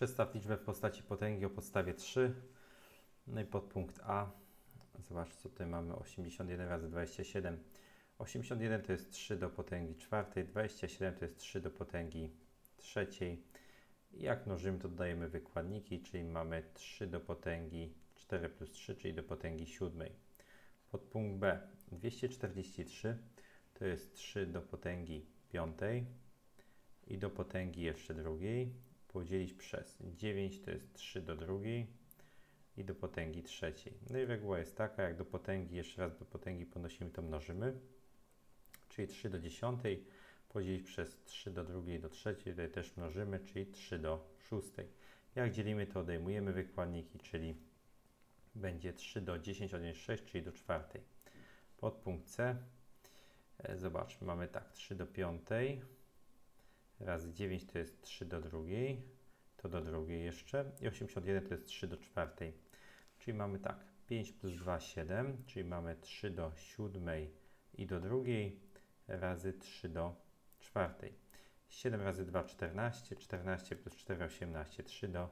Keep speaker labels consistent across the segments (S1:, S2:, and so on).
S1: Przedstaw liczbę w postaci potęgi o podstawie 3. No i podpunkt A. Zobacz, co tutaj mamy. 81 razy 27. 81 to jest 3 do potęgi czwartej, 27 to jest 3 do potęgi trzeciej. Jak mnożymy, to dodajemy wykładniki, czyli mamy 3 do potęgi 4 plus 3, czyli do potęgi siódmej. Podpunkt B. 243 to jest 3 do potęgi piątej i do potęgi jeszcze drugiej podzielić przez 9 to jest 3 do drugiej i do potęgi trzeciej. No i reguła jest taka, jak do potęgi, jeszcze raz do potęgi podnosimy, to mnożymy, czyli 3 do dziesiątej podzielić przez 3 do drugiej do trzeciej, tutaj też mnożymy, czyli 3 do szóstej. Jak dzielimy, to odejmujemy wykładniki, czyli będzie 3 do 10 odjąć 6, czyli do czwartej. Podpunkt C. E, Zobaczmy, mamy tak, 3 do piątej razy 9 to jest 3 do drugiej, to do drugiej jeszcze i 81 to jest 3 do czwartej. Czyli mamy tak, 5 plus 2, 7, czyli mamy 3 do siódmej i do drugiej razy 3 do czwartej. 7 razy 2, 14, 14 plus 4, 18, 3 do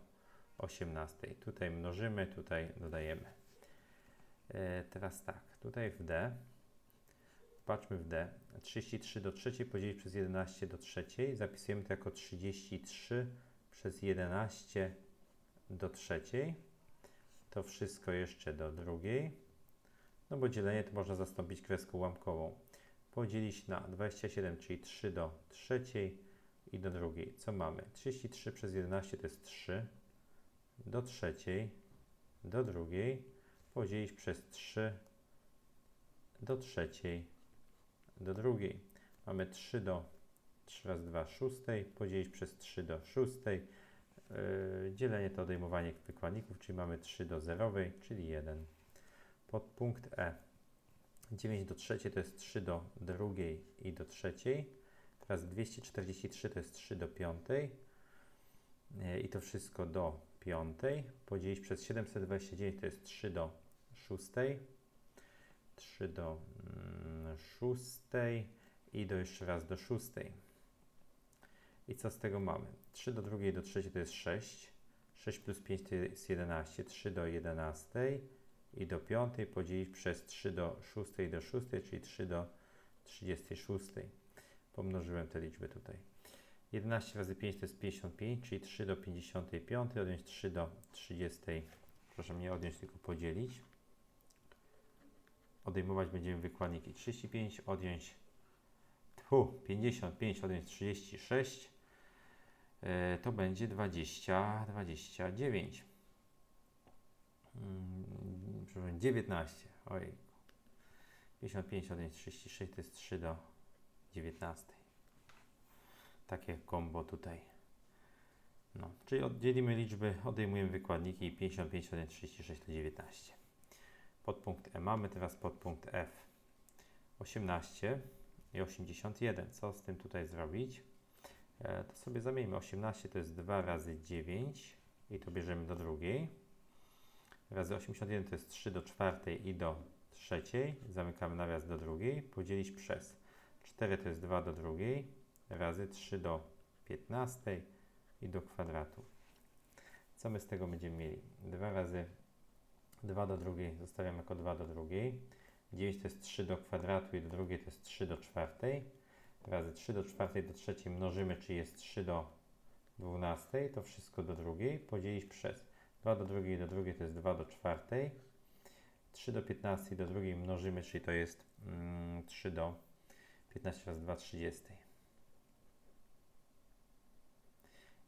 S1: 18. Tutaj mnożymy, tutaj dodajemy. E, teraz tak, tutaj w D, patrzmy w D, 33 do trzeciej podzielić przez 11 do trzeciej, zapisujemy to jako 33 przez 11 do trzeciej. To wszystko jeszcze do drugiej. No bo dzielenie to można zastąpić kreską ułamkową. Podzielić na 27, czyli 3 do trzeciej i do drugiej. Co mamy? 33 przez 11 to jest 3 do trzeciej, do drugiej, podzielić przez 3 do trzeciej, do drugiej. Mamy 3 do 3 razy 2 szóstej, podzielić przez 3 do szóstej. Yy, dzielenie to odejmowanie wykładników, czyli mamy 3 do zerowej, czyli 1. Podpunkt E. 9 do trzeciej to jest 3 do drugiej i do trzeciej. Teraz 243 to jest 3 do piątej. Yy, I to wszystko do piątej. Podzielić przez 729 to jest 3 do szóstej. 3 do mm, szóstej i do jeszcze raz do szóstej. I co z tego mamy? 3 do drugiej do trzeciej to jest 6. 6 plus 5 to jest 11. 3 do 11 i do piątej podzielić przez 3 do szóstej do szóstej, czyli 3 do 36. Pomnożyłem te liczby tutaj. 11 razy 5 to jest 55, czyli 3 do 55, odjąć 3 do 30. Proszę nie odjąć, tylko podzielić. Odejmować będziemy wykładniki 35, odjąć tfu, 55, odjąć 36. E, to będzie 20, 29. Mm, przepraszam, 19. Oj. 55 odjąć 36 to jest 3 do 19. Takie kombo tutaj. No, czyli oddzielimy liczby, odejmujemy wykładniki i 55 odjąć 36 to 19. Podpunkt E mamy, teraz podpunkt F. 18 i 81. Co z tym tutaj zrobić? E, to sobie zamieńmy. 18 to jest 2 razy 9 i to bierzemy do drugiej. Razy 81 to jest 3 do czwartej i do trzeciej. Zamykamy nawias do drugiej. Podzielić przez 4 to jest 2 do drugiej razy 3 do 15 i do kwadratu. Co my z tego będziemy mieli? 2 razy 2 do drugiej zostawiam jako 2 do drugiej. 9 to jest 3 do kwadratu i do drugiej to jest 3 do czwartej. Razy 3 do czwartej do trzeciej mnożymy, czyli jest 3 do 12. To wszystko do drugiej. Podzielić przez 2 do drugiej do drugiej to jest 2 do czwartej. 3 do 15 do drugiej mnożymy, czyli to jest mm, 3 do 15 razy 2 30.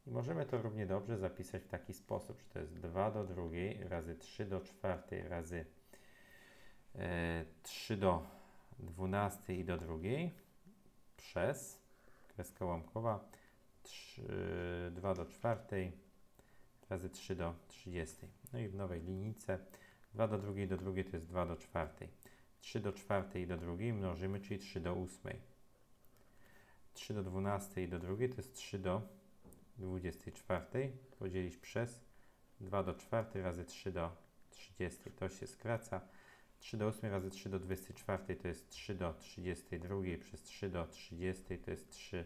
S1: I możemy to równie dobrze zapisać w taki sposób, że to jest 2 do drugiej razy 3 do czwartej razy e, 3 do 12 i do drugiej przez kreska łamkowa 3, 2 do czwartej razy 3 do 30. No i w nowej linijce 2 do drugiej do drugiej to jest 2 do czwartej. 3 do czwartej do drugiej mnożymy, czyli 3 do ósmej. 3 do 12 do drugiej to jest 3 do 24 podzielić przez 2 do 4 razy 3 do 30. To się skraca. 3 do 8 razy 3 do 24 to jest 3 do 32 przez 3 do 30 to jest 3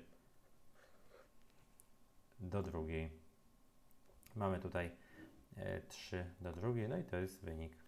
S1: do drugiej. Mamy tutaj e, 3 do drugiej, no i to jest wynik